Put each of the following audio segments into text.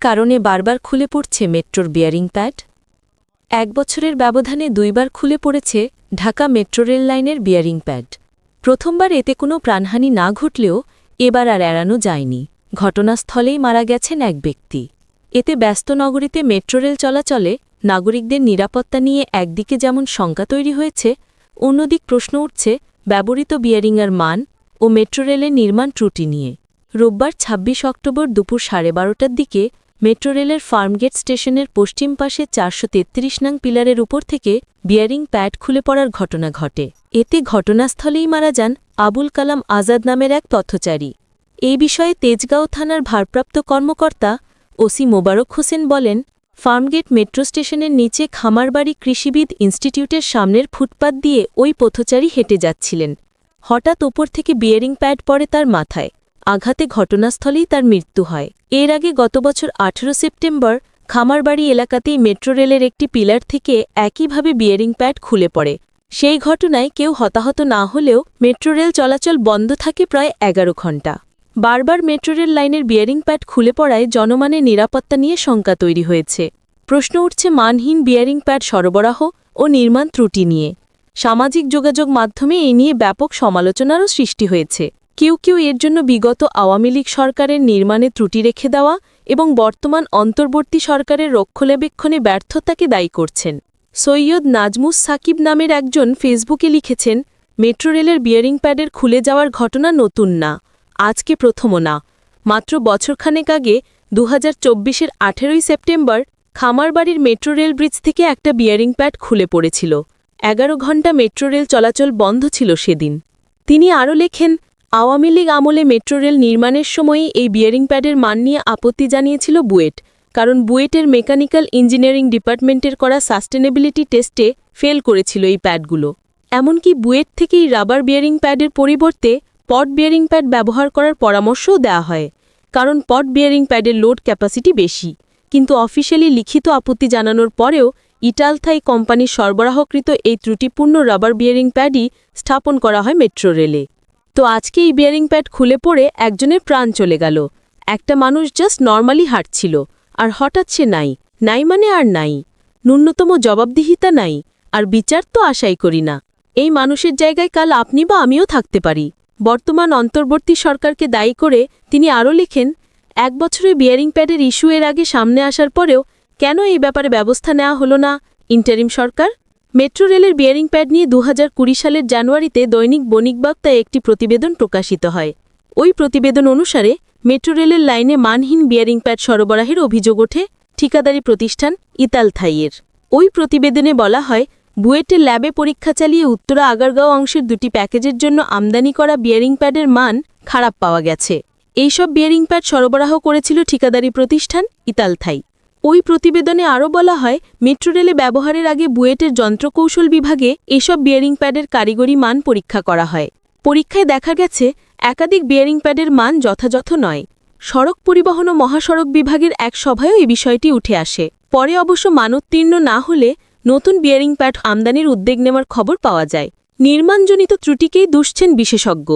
কারণে বারবার খুলে পড়ছে মেট্রোর বিয়ারিং প্যাড। এক বছরের ব্যবধানে দুইবার খুলে পড়েছে ঢাকা মেট্রো রেল লাইনের বিয়ারিং প্যাড। প্রথমবার এতে কোনো প্রাণহানি না ঘটলেও এবার আর এড়ানো যায়নি। ঘটনাস্থলেই মারা গেছেন এক ব্যক্তি। এতে ব্যস্ত নগরীতে মেট্রো রেল চলাচলে নাগরিকদের নিরাপত্তা নিয়ে একদিকে যেমন শঙ্কা তৈরি হয়েছে, অন্যদিক প্রশ্ন উঠছে ব্যবহৃত বিয়ারিংয়ের মান ও মেট্রো রেলের নির্মাণ ত্রুটি নিয়ে। রোববার ২৬ অক্টোবর দুপুর সাড়ে বারোটার দিকে মেট্রো রেলের ফার্মগেট স্টেশনের পশ্চিম পাশে চারশো তেত্রিশ নং পিলারের উপর থেকে বিয়ারিং প্যাড খুলে পড়ার ঘটনা ঘটে। এতে ঘটনাস্থলেই মারা যান আবুল কালাম আজাদ নামের এক পথচারী। এই বিষয়ে তেজগাঁও থানার ভারপ্রাপ্ত কর্মকর্তা ওসি মোবারক হোসেন বলেন, ফার্মগেট মেট্রো স্টেশনের নিচে খামারবাড়ি কৃষিবিদ ইনস্টিটিউটের সামনের ফুটপাত দিয়ে ওই পথচারী হেঁটে যাচ্ছিলেন। হঠাৎ ওপর থেকে বিয়ারিং প্যাড পড়ে তার মাথায়। আঘাতে ঘটনাস্থলেই তার মৃত্যু হয়। এর আগে গত বছর আঠেরো সেপ্টেম্বর খামারবাড়ি এলাকাতেই মেট্রো রেলের একটি পিলার থেকে একইভাবে বিয়ারিং প্যাড খুলে পড়ে। সেই ঘটনায় কেউ হতাহত না হলেও মেট্রো রেল চলাচল বন্ধ থাকে প্রায় এগারো ঘণ্টা। বারবার মেট্রো রেল লাইনের বিয়ারিং প্যাড খুলে পড়ায় জনমানের নিরাপত্তা নিয়ে শঙ্কা তৈরি হয়েছে। প্রশ্ন উঠছে মানহীন বিয়ারিং প্যাড সরবরাহ ও নির্মাণ ত্রুটি নিয়ে। সামাজিক যোগাযোগ মাধ্যমে এ নিয়ে ব্যাপক সমালোচনারও সৃষ্টি হয়েছে। কেউ কেউ এর জন্য বিগত আওয়ামী লীগ সরকারের নির্মাণে ত্রুটি রেখে দেওয়া এবং বর্তমান অন্তর্বর্তী সরকারের রক্ষণাবেক্ষণে ব্যর্থতাকে দায়ী করছেন। সৈয়দ নাজমুস সাকিব নামের একজন ফেসবুকে লিখেছেন, মেট্রো রেলের বিয়ারিং প্যাডের খুলে যাওয়ার ঘটনা নতুন না, আজকে প্রথমও না। মাত্র বছরখানেক আগে দু হাজার চব্বিশের আঠেরোই সেপ্টেম্বর, খামারবাড়ির মেট্রো রেল ব্রিজ থেকে একটা বিয়ারিং প্যাড খুলে পড়েছিল। এগারো ঘণ্টা মেট্রো রেল চলাচল বন্ধ ছিল সেদিন। তিনি আরও লেখেন আওয়ামী লীগ আমলে মেট্রো রেল নির্মাণের সময়ই এই বিয়ারিং প্যাডের মান নিয়ে আপত্তি জানিয়েছিল বুয়েট। কারণ বুয়েটের মেকানিক্যাল ইঞ্জিনিয়ারিং ডিপার্টমেন্টের করা সাস্টেনেবিলিটি টেস্টে ফেল করেছিল এই প্যাডগুলো এমনকি বুয়েট থেকেই রাবার বিয়ারিং প্যাডের পরিবর্তে পট বিয়ারিং প্যাড ব্যবহার করার পরামর্শও দেওয়া হয়। কারণ পট বিয়ারিং প্যাডের লোড ক্যাপাসিটি বেশি। কিন্তু অফিসিয়ালি লিখিত আপত্তি জানানোর পরেও ইটালথাই কোম্পানির সরবরাহকৃত এই ত্রুটিপূর্ণ রাবার বিয়ারিং প্যাডই স্থাপন করা হয় মেট্রো রেলে। তো আজকে এই বিয়ারিং প্যাড খুলে পড়ে একজনের প্রাণ চলে গেল। একটা মানুষ জাস্ট নর্মালি হাঁটছিল, আর হঠাৎ সে নাই। নাই মানে আর নাই। ন্যূনতম জবাবদিহিতা নাই, আর বিচার তো আশাই করি না। এই মানুষের জায়গায় কাল আপনি বা আমিও থাকতে পারি। বর্তমান অন্তর্বর্তী সরকারকে দায়ী করে তিনি আরও লেখেন, এক বছরের বিয়ারিং প্যাডের ইস্যু এর আগে সামনে আসার পরেও কেন এই ব্যাপারে ব্যবস্থা নেওয়া হলো না? ইন্টারিম সরকার মেট্রো রেলের বিয়ারিং প্যাড নিয়ে দু হাজার কুড়ি সালের জানুয়ারিতে দৈনিক বণিক বার্তায় একটি প্রতিবেদন প্রকাশিত হয়। ওই প্রতিবেদন অনুসারে, মেট্রো রেলের লাইনে মানহীন বিয়ারিং প্যাড সরবরাহের অভিযোগ ওঠে ঠিকাদারি প্রতিষ্ঠান ইতালথাইয়ের ওই প্রতিবেদনে বলা হয়, বুয়েটের ল্যাবে পরীক্ষা চালিয়ে উত্তরা আগারগাঁও অংশের দুটি প্যাকেজের জন্য আমদানি করা বিয়ারিং প্যাডের মান খারাপ পাওয়া গেছে। এইসব বিয়ারিং প্যাড সরবরাহ করেছিল ঠিকাদারি প্রতিষ্ঠান ইতালথাই ওই প্রতিবেদনে আরও বলা হয়, মেট্রো রেলে ব্যবহারের আগে বুয়েটের যন্ত্রকৌশল বিভাগে এসব বিয়ারিং প্যাডের কারিগরি মান পরীক্ষা করা হয়। পরীক্ষায় দেখা গেছে, একাধিক বিয়ারিং প্যাডের মান যথাযথ নয়। সড়ক পরিবহন ও মহাসড়ক বিভাগের এক সভায়ও এই বিষয়টি উঠে আসে। পরে অবশ্য মানোত্তীর্ণ না হলে নতুন বিয়ারিং প্যাড আমদানির উদ্যোগ নেওয়ার খবর পাওয়া যায়। নির্মাণজনিত ত্রুটিকেই দুষছেন বিশেষজ্ঞ।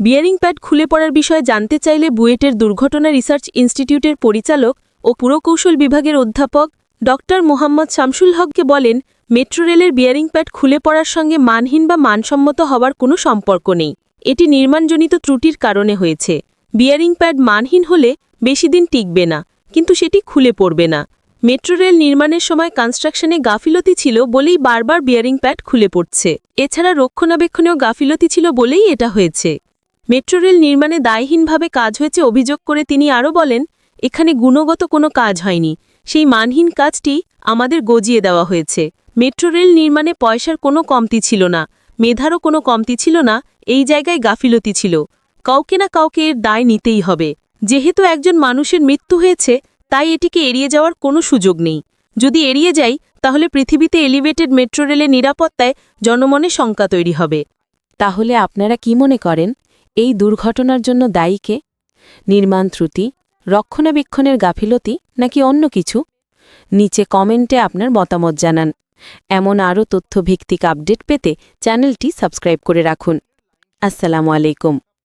বিয়ারিং প্যাড খুলে পড়ার বিষয়ে জানতে চাইলে বুয়েটের দুর্ঘটনা রিসার্চ ইনস্টিটিউটের পরিচালক ও পুরকৌশল বিভাগের অধ্যাপক ড. মোহাম্মদ শামসুল হককে বলেন, মেট্রো রেলের বিয়ারিং প্যাড খুলে পড়ার সঙ্গে মানহীন বা মানসম্মত হওয়ার কোনো সম্পর্ক নেই। এটি নির্মাণজনিত ত্রুটির কারণে হয়েছে। বিয়ারিং প্যাড মানহীন হলে বেশি দিন টিকবে না, কিন্তু সেটি খুলে পড়বে না। মেট্রো রেল নির্মাণের সময় কনস্ট্রাকশনে গাফিলতি ছিল বলেই বারবার বিয়ারিং প্যাড খুলে পড়ছে। এছাড়া রক্ষণাবেক্ষণেও গাফিলতি ছিল বলেই এটা হয়েছে। মেট্রো রেল নির্মাণে দায়হীনভাবে কাজ হয়েছে অভিযোগ করে তিনি আরও বলেন এখানে গুণগত কোনো কাজ হয়নি। সেই মানহীন কাজটি আমাদের গজিয়ে দেওয়া হয়েছে। মেট্রো রেল নির্মাণে পয়সার কোনো কমতি ছিল না। মেধারও কোনো কমতি ছিল না। এই জায়গায় গাফিলতি ছিল। কাউকে না কাউকে এর দায় নিতেই হবে। যেহেতু একজন মানুষের মৃত্যু হয়েছে, তাই এটিকে এড়িয়ে যাওয়ার কোনো সুযোগ নেই। যদি এড়িয়ে যাই, তাহলে পৃথিবীতে এলিভেটেড মেট্রো রেলের নিরাপত্তায় জনমনে শঙ্কা তৈরি হবে। তাহলে আপনারা কি মনে করেন? এই দুর্ঘটনার জন্য দায়ীকে নির্মাণ ত্রুটি রক্ষণাবেক্ষণের গাফিলতি নাকি অন্য কিছু? নিচে কমেন্টে আপনার মতামত জানান। এমন আরও তথ্যভিত্তিক আপডেট পেতে চ্যানেলটি সাবস্ক্রাইব করে রাখুন। আসসালামু আলাইকুম।